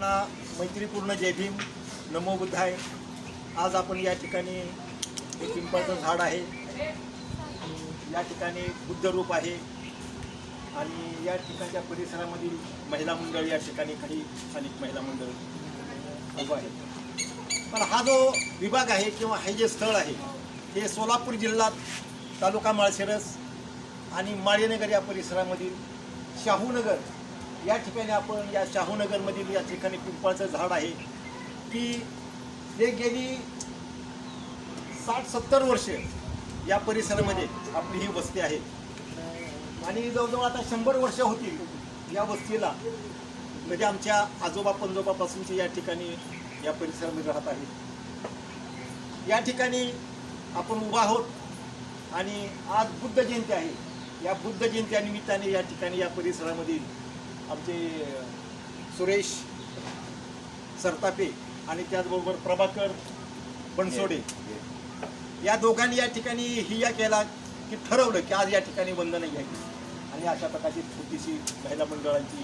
ना मैत्रीपूर्ण जय भीम. नमो बुद्धाय. आज आपण या ठिकाणी एक पिंपळाचं झाड आहे. या ठिकाणी बुद्ध रूप आहे. आणि या ठिकाणच्या परिसरामधील महिला मंडळ या ठिकाणी काही स्थानिक महिला मंडळ उभं आहे पण हा जो विभाग आहे किंवा हे जे स्थळ आहे हे सोलापूर जिल्ह्यात तालुका माळशिरस आणि माळीनगर या परिसरामधील शाहूनगर या ठिकाणी आपण या शाहूनगरमधील या ठिकाणी पिंपळाचं झाड आहे. की ते गेली साठ सत्तर वर्ष या परिसरामध्ये आपली ही वस्ती आहे. आणि जवळजवळ आता शंभर वर्ष होतील या वस्तीला. म्हणजे आमच्या आजोबा पंजोबापासूनचे या ठिकाणी या परिसरामध्ये राहत आहे या ठिकाणी आपण उभा आहोत आणि आज बुद्ध जयंती आहे. या बुद्ध जयंत्या निमित्ताने या ठिकाणी या परिसरामधील आमचे सुरेश सरतापे आणि त्याचबरोबर प्रभाकर बनसोडे. या दोघांनी या ठिकाणी हिया केला की ठरवलं की आज या ठिकाणी वंदना घ्यायची आणि अशा प्रकारची छोटीशी महिला मंडळांची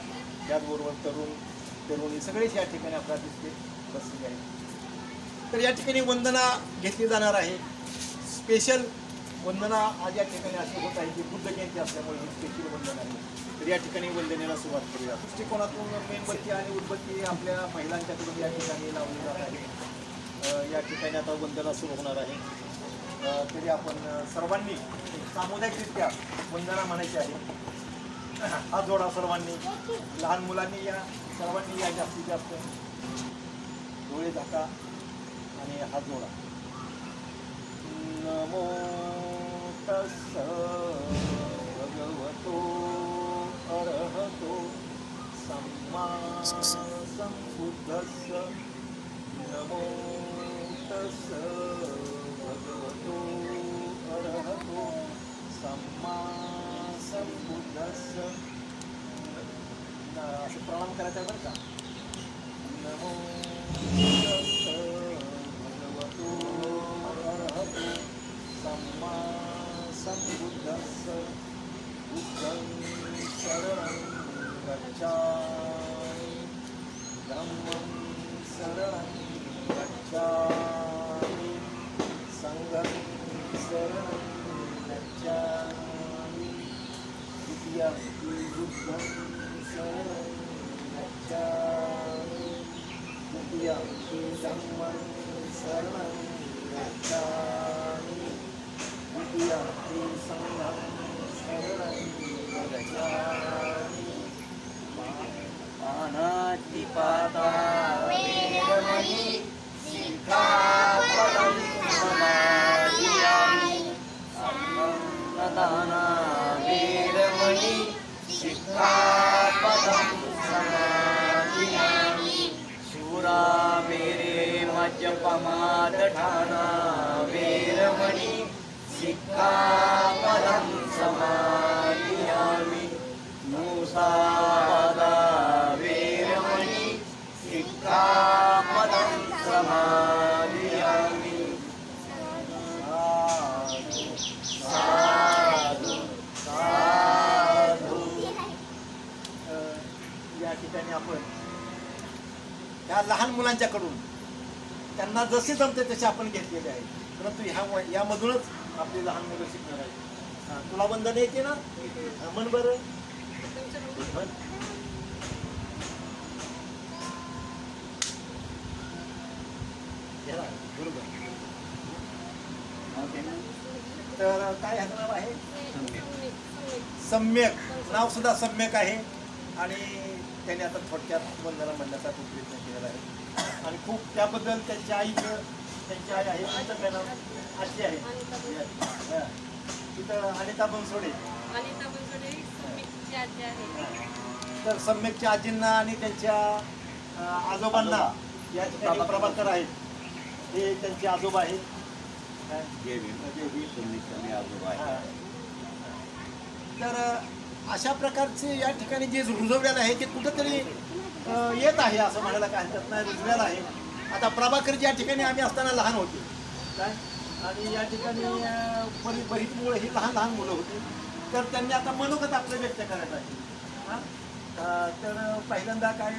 त्याचबरोबर तरुण तरुणी सगळेच या ठिकाणी आपल्याला दिसते बसलेले आहेत. तर या ठिकाणी वंदना घेतली जाणार आहे. स्पेशल वंदना आज या ठिकाणी अशी होत आहे की बुद्ध जयंती असल्यामुळे ही स्पेशल वंदना आहे. तर या ठिकाणी वंदनेला सुरुवात करूया. दृष्टिकोनातून मेणबत्ती आणि उदबत्ती आपल्या महिलांच्याकडून या ठिकाणी लावली जात आहे. या ठिकाणी आता वंदना सुरू होणार आहे. तरी आपण सर्वांनी सामुदायिकरित्या वंदना म्हणायची आहे. हा जोडा सर्वांनी लहान मुलांनी या सर्वांनी या जास्तीत जास्त डोळे झाका आणि हात जोडा. नमो तस भगवतो. अरहतो सम्मा संबुद्धस्स नमो तस्स भगवतो अरहतो सम्मा संबुद्धस्स न- असं प्रणाम करायचा आहे बरं का नमो तस्स भगवतो अरहतो सम्मा संबुद्धस्स बुद्धं शरणं गच्छामि धम्मं शरणं गच्छामि सङ्घं शरणं गच्छामि द्वितीयं बुद्धं शरणं गच्छामि द्वितीयं धम्मं शरणं मज्जपमादठाना वेरमणि सिक्कापदं समादियामि मूसावादा वेरमणि सिक्कापदं समादियामि साधु साधु या ठिकाणी आपण ह्या लहान मुलांच्याकडून त्यांना जसे जमते तसे आपण घेतलेले आहे. परंतु ह्या यामधूनच आपली लहान मुलं शिकणार आहेत. तुला वंदन येते ना? मन म्हण बरं. बरोबर. तर काय ह्याचं नाव आहे? सम्यक. नाव सुद्धा सम्यक आहे. आणि त्याने आता थोडक्यात वंदना म्हणण्याचा खूप प्रयत्न केलेला आहे. आणि खूप त्याबद्दल त्यांच्या आईचं त्यांची आई आहे त्यांचं काय नाव आजी आहे हा. तिथं अनिता बनसोडे अनिता बनसोडे सुमितची आजी आहे तर सम्यकच्या आजींना आणि त्यांच्या अं, आजोबांना या ठिकाणी प्रभाकर आहेत हे त्यांचे आजोबा आहेत हा. जय भीम जय भीम. आजोबा आहे. हा. तर अ, अशा प्रकारचे या ठिकाणी जे रुजवलेलं आहे ते कुठंतरी येत आहे असं म्हणायला काय हरकत नाही रुजव्यात आहे. आता प्रभाकर या ठिकाणी आम्ही असताना लहान होते काय? आणि या ठिकाणी बरी बरीच मुलं ही लहान लहान मुलं होती. तर त्यांनी आता मनोगत आपलं व्यक्त करायचं आहे हां? तर पहिल्यांदा काय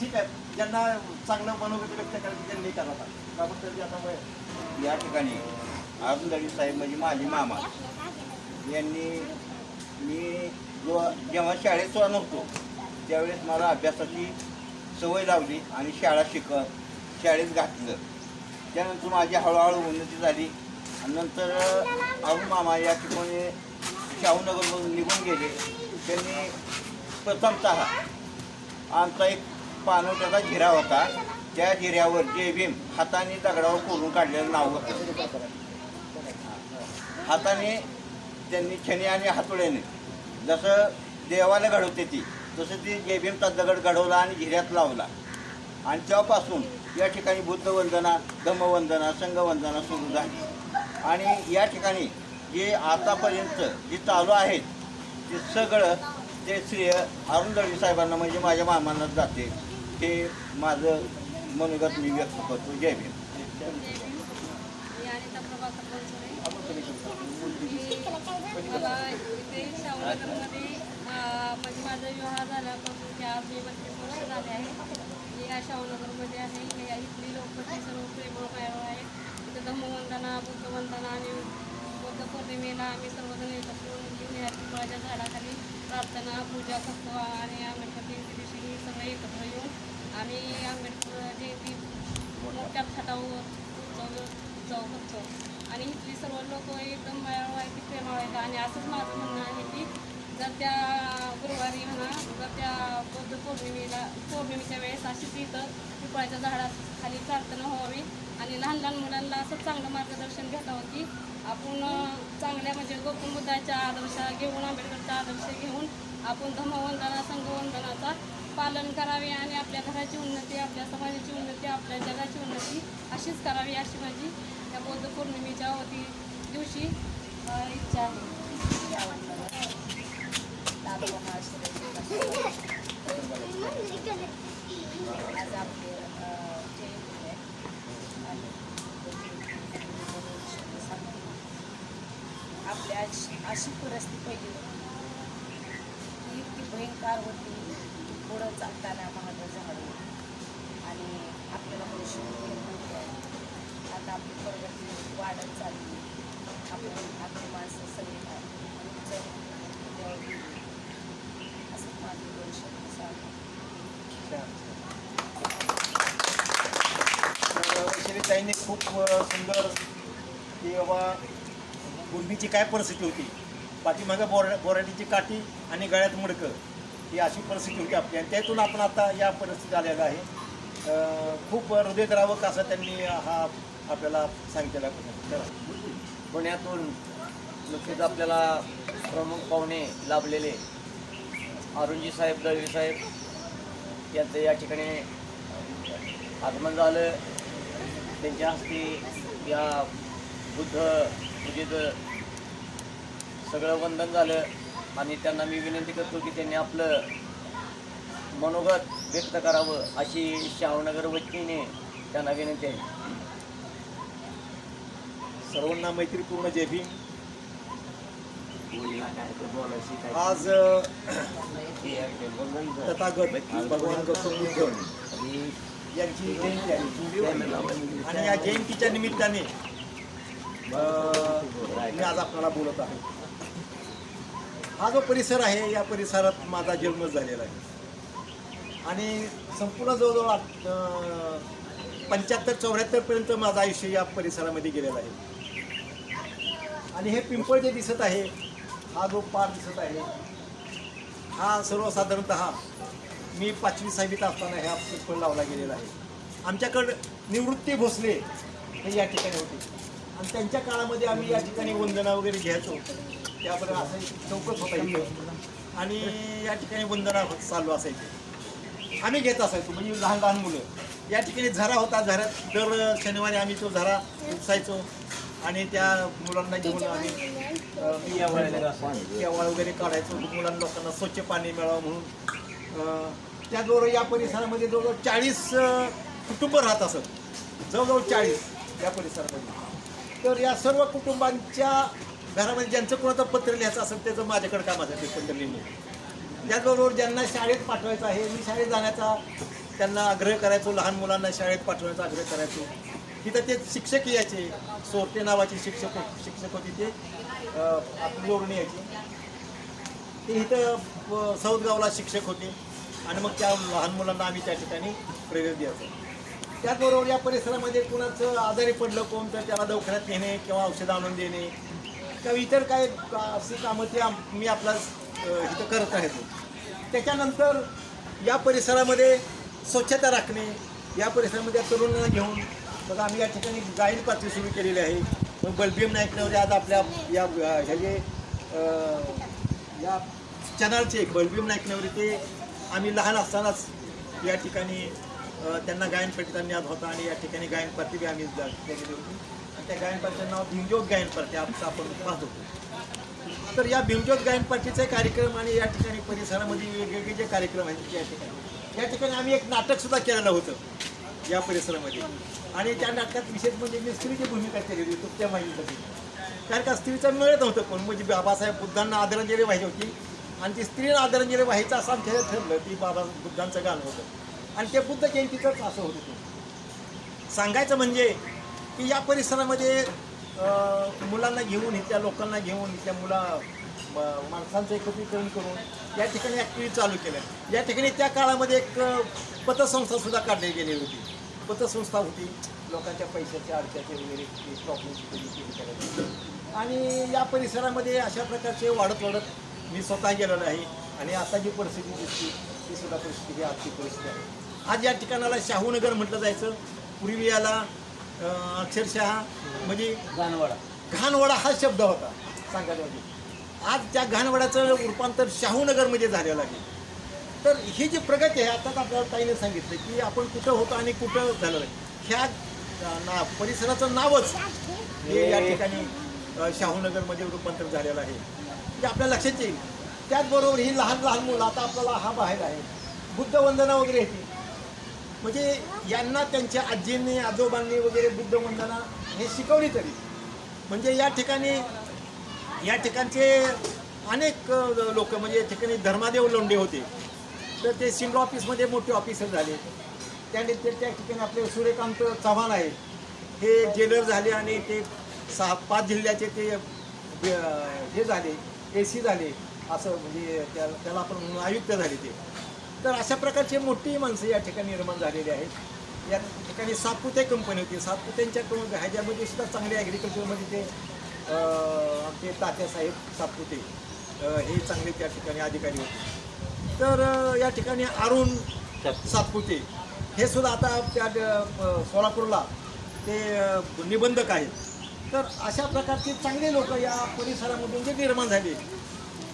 ठीक आहे ज्यांना चांगलं मनोगत व्यक्त करायचं त्यांनी करावा प्रभाकर आता वय- या ठिकाणी अरुंदळी साहेब म्हणजे माझे मामा. यांनी मी जेव्हा शाळेत सुद्धा नव्हतो त्यावेळेस मला अभ्यासाची सवय लावली आणि शाळा शिक शाळेत घातलं. त्यानंतर माझी हळूहळू उन्नती झाली. आणि नंतर अरुण मामा या ठिकाणी शाहूनगरमधून निघून गेले. त्यांनी प्रथमतः आमचा एक पानवट्याचा झिरा होता. त्या झिऱ्यावर जे भीम हाताने दगडावर कोरून काढलेलं नाव होतं. हाताने त्यांनी छनी आणि हातोड्याने जसं देवाला घडवते ती तसं ती जय भीमचा दगड घडवला आणि झिऱ्यात लावला. आणि तेव्हापासून या ठिकाणी बुद्धवंदना धम्मवंदना संघवंदना सुरू झाली. आणि या ठिकाणी जे आतापर्यंत जे चालू आहेत ते सगळं ते श्रेय अरुण दळवी साहेबांना म्हणजे माझ्या मामांनाच जाते. हे माझं मनोगत मी व्यक्त करतो. जय भीम. मला इथे म्हणजे माझा विवाह झाल्यापासून ते आज मी बत्तीस वर्ष झाले आहे. मी या शाहूनगरमध्ये आहे. या इथली लोक सर्व प्रेमळ मायाळ आहे तिथं धम्मवंदना बुद्धवंदना आणि बुद्ध पौर्णिमेला आम्ही सर्वजण एकत्र येऊन या पिंपळाच्या झाडाखाली प्रार्थना पूजा करतो आणि आंबेडकर जयंती दिवशी मी एकत्र येऊन आम्ही आंबेडकर जयंती मोठ्या थाटावर उत्सव उत्सव करतो. आणि इथली सर्व लोक एकदम मायाळ आहे की प्रेमाळ आहेत. आणि असंच माझं म्हणणं आहे की जर त्या गुरुवारी म्हणा जर त्या बौद्ध पौर्णिमेला पौर्णिमेच्या वेळेस अशीच इथं पिपळाच्या झाडाखाली प्रार्थना व्हावी आणि लहान लहान मुलांना असं चांगलं मार्गदर्शन भेटावं की आपण चांगल्या म्हणजे गौतम बुद्धाच्या आदर्श घेऊन आंबेडकरचा आदर्श घेऊन आपण धम्मवंदना संघवंदनाचा पालन करावे आणि आपल्या घराची उन्नती आपल्या समाजाची उन्नती आपल्या जगाची उन्नती अशीच करावी अशी माझी त्या बौद्ध पौर्णिमेच्या वती दिवशी इच्छा आहे आज आपले अ, जयंती आहे आणि आपल्या अशी अशी परिस्थिती पहिली होती ती इतकी भयंकर होती पुढं चालताना महाग झाड आणि आपल्याला पैसे आता आपली प्रगती वाढत चालली आपण आपली माणसं सगळी उच्च देवावर गेली. असंच माझं खूप सुंदर की बाबा पूर्वीची काय परिस्थिती होती? पाठीमागं बोर बोराटीची काठी आणि गळ्यात मुडकं ही अशी परिस्थिती होती आपली. आणि त्यातून आपण आता या परिस्थितीत आलेला आहे. खूप हृदयद्रावक असा त्यांनी हा आपल्याला सांगितलेला पुण्यातून नुकतेच आपल्याला प्रमुख पाहुणे लाभलेले अरुणजी साहेब दळवी साहेब यांचं या ठिकाणी आगमन झालं. त्यांच्या हस्ते या बुद्ध पूजेचं सगळं वंदन झालं आणि त्यांना मी विनंती करतो की त्यांनी आपलं मनोगत व्यक्त करावं अशी शाहनगर वतीने त्यांना विनंती आहे. सर्वांना मैत्रीपूर्ण जय भीम. आज तथागत भगवान गौतम बुद्ध यांची जयंती आहे. आणि या जयंतीच्या निमित्ताने मी आज आपल्याला बोलत आहे. हा जो परिसर आहे या परिसरात माझा जन्म झालेला आहे. आणि संपूर्ण जवळजवळ पंच्याहत्तर चौऱ्याहत्तरपर्यंत माझा माझं आयुष्य या परिसरामध्ये गेलेलं आहे. आणि हे पिंपळ जे दिसत आहे. हा जो पार दिसत आहे हा सर्वसाधारणत मी पाचवी सहावीत असताना ह्या पण लावला गेलेला आहे. आमच्याकडं निवृत्ती भोसले हे या ठिकाणी होते. आणि त्यांच्या काळामध्ये आम्ही या ठिकाणी वंदना वगैरे घ्यायचो. त्याबरोबर असं चौकस होता इथं. आणि या ठिकाणी वंदना होत चालू असायची. आम्ही घेत असायचो म्हणजे लहान लहान मुलं. या ठिकाणी झरा होता झऱ्यात दर शनिवारी आम्ही तो झरा उपसायचो. आणि त्या मुलांना घेऊन आम्ही केवळ वगैरे काढायचो मुलांना लोकांना स्वच्छ पाणी मिळावं म्हणून. त्याचबरोबर या परिसरामध्ये जवळजवळ चाळीस कुटुंब राहत असत. जवळजवळ चाळीस या परिसरामध्ये. तर या सर्व कुटुंबांच्या घरामध्ये ज्यांचं कोणाचं पत्र लिहायचं असेल त्याचं माझ्याकडे काम असायचं पत्र लिहिणे त्याचबरोबर ज्यांना शाळेत पाठवायचं आहे मी शाळेत जाण्याचा त्यांना आग्रह करायचो. लहान मुलांना शाळेत पाठवण्याचा आग्रह करायचो. तिथं ते शिक्षक यायचे. सोरटे नावाचे शिक्षक शिक्षक होते ते. आपली जोडणी यायची ते. इथं अ, सौदगावला शिक्षक होते. आणि मग त्या लहान मुलांना आम्ही त्या ठिकाणी प्रवेश द्यायचो त्याचबरोबर या परिसरामध्ये कुणाचं आजारी पडलं कोण तर त्याला दवाखान्यात नेणे किंवा औषधं आणून देणे. किंवा इतर काय अशी कामं ते मी आपला इथं करत राहतो त्याच्यानंतर या परिसरामध्ये स्वच्छता राखणे या परिसरामध्ये तरुणांना घेऊन बघा आम्ही या ठिकाणी गाईड पातळी सुरू केलेली आहे. मग बलभीम नाईकनवरे आज आपल्या या ह्या जे या चॅनलचे बलभीम नाईकनवरे ते आम्ही लहान असतानाच या ठिकाणी त्यांना गायन प्रतिभा होता आणि या ठिकाणी गायन पार्टी बी आम्ही जा- होती. आणि त्या गायन पार्टीचं नाव भीमज्योत गायन पार्टी आमचं आपण पाहत. होतो तर या भीमज्योत गायन पार्टीचे कार्यक्रम आणि या ठिकाणी परिसरामध्ये वेगवेगळे जे कार्यक्रम आहेत या ठिकाणी. या ठिकाणी आम्ही एक नाटकसुद्धा केलेलं होतं या परिसरामध्ये. आणि त्या नाटकात विशेष म्हणजे मी स्त्रीची भूमिका केली होती त्या माहितीसाठी कारण का स्त्रीचं मिळत नव्हतं कोण. म्हणजे बाबासाहेब बुद्धांना आदरांजली व्हायची होती. आणि ती स्त्रीला आदरांजली व्हायचं असं आमच्या ठरलं ती बाबा बुद्धांचं गाणं होतं. आणि ते बुद्ध जयंतीचंच असं होतं ते. सांगायचं म्हणजे की या परिसरामध्ये मुलांना घेऊन इथल्या लोकांना घेऊन इथल्या मुला माणसांचं एकत्रीकरण करून या ठिकाणी ॲक्टिव्हिटी चालू केल्या. या ठिकाणी त्या काळामध्ये एक पतसंस्थासुद्धा काढली गेली होती. पतसंस्था होती. लोकांच्या पैशाच्या अडचणचे वगैरे प्रॉब्लेम आणि या परिसरामध्ये अशा प्रकारचे वाढत वाढत मी स्वतः गेलेलो आहे. आणि आता जी परिस्थिती दिसते ती सुद्धा परिस्थिती ही आजची परिस्थिती आहे. आज या ठिकाणाला शाहूनगर म्हटलं जायचं. पूर्वी याला अक्षरशः म्हणजे गानवाडा घाणवडा हा शब्द होता. सांगायला म्हणजे आज त्या घाणवड्याचं रूपांतर शाहूनगरमध्ये झालेलं आहे. तर ही जी प्रगती आहे आताच आपल्याला ताईने सांगितलं की आपण कुठं होतो आणि कुठं आहे ह्या ना परिसराचं नावच हे या ठिकाणी शाहूनगरमध्ये रूपांतर झालेलं आहे. ते आपल्या लक्षात येईल. त्याचबरोबर ही लहान लहान मुलं आता आपल्याला हा बाहेर आहे. बुद्ध वंदना वगैरे येते म्हणजे यांना त्यांच्या आजींनी आजोबांनी वगैरे बुद्ध वंदना हे शिकवली तरी. म्हणजे या ठिकाणी या ठिकाणचे अनेक लोक म्हणजे या ठिकाणी धर्मादेव लोंढे होते. तर ते सिंगल ऑफिसमध्ये मोठे ऑफिसर झाले. त्याने ते त्या ठिकाणी आपले सूर्यकांत चव्हाण आहे हे जेलर झाले आणि ते सहा पाच जिल्ह्याचे ते हे झाले ए सी झाले. असं म्हणजे त्या त्याला आपण म्हणून आयुक्त झाले ते. तर अशा प्रकारची मोठी माणसं या ठिकाणी निर्माण झालेली आहेत. या ठिकाणी सातपुते कंपनी होती. सातपुत्यांच्या क- ह्याच्यामध्ये सुद्धा चांगले ॲग्रिकल्चरमध्ये ते आमचे तात्यासाहेब सातपुते हे चांगले त्या ठिकाणी अधिकारी होते. तर या ठिकाणी अरुण सातपुते हे सुद्धा आता त्या सोलापूरला ते निबंधक आहेत. तर अशा प्रकारचे चांगले लोक या परिसरामधून जे निर्माण झाले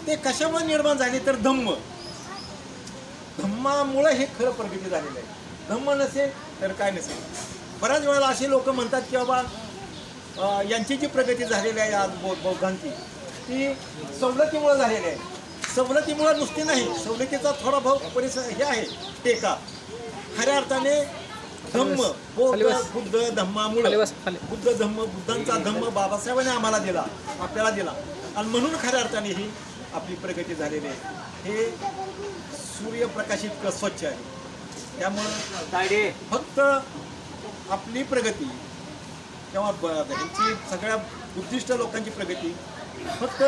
ते कशामुळे निर्माण झाले तर धम्म? धम्मामुळं हे खरं प्रगती झालेलं आहे. धम्म नसेल तर काय नसेल? बऱ्याच वेळेला असे लोक म्हणतात की बाबा यांची जी प्रगती झालेली आहे आज बौद्धांची ती सवलतीमुळे झालेली आहे. सवलतीमुळे नुसती नाही सवलतीचा थोडा भाव परिसर हे आहे टेका. खऱ्या अर्थाने धम्म बौद्ध बुद्ध धम्मामुळे. बुद्ध धम्म बुद्धांचा धम्म बाबासाहेबांनी आम्हाला दिला आपल्याला दिला. आणि म्हणून खऱ्या अर्थाने ही आपली प्रगती झालेली आहे. हे सूर्यप्रकाशित क- स्वच्छ आहे. त्यामुळं फक्त आपली प्रगती किंवा ह्यांची सगळ्या बुद्धिस्ट लोकांची प्रगती फक्त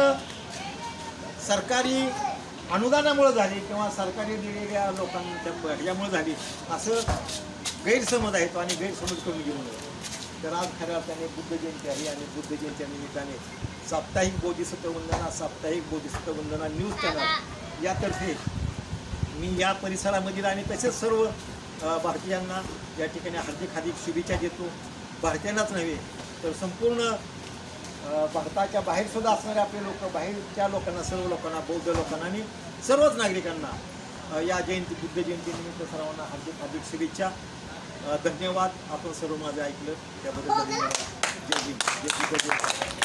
सरकारी अनुदानामुळे झाली किंवा सरकारी दिलेल्या लोकांच्या ब- झाली असं गैरसमज आहे तो आणि गैरसमज करून घेऊ नये तर आज खऱ्या अर्थाने बुद्ध जयंती आहे आणि बुद्ध जयंतीच्या निमित्ताने साप्ताहिक बोधिसत्व वंदना साप्ताहिक बोधिसत्व वंदना न्यूज चॅनल यातर्फे मी या परिसरामधील आणि तसेच सर्व भारतीयांना या ठिकाणी हार्दिक हार्दिक शुभेच्छा देतो. भारतीयांनाच नव्हे तर संपूर्ण भारताच्या बाहेर सुद्धा असणारे आपले लोक बाहेरच्या लोकांना सर्व लोकांना बौद्ध लोकांना आणि सर्वच नागरिकांना या जयंती बुद्ध जयंतीनिमित्त सर्वांना हार्दिक हार्दिक शुभेच्छा. धन्यवाद. आपण सर्व माझं ऐकलं. त्याबद्दल धन्यवाद. जय भीम जय बुद्ध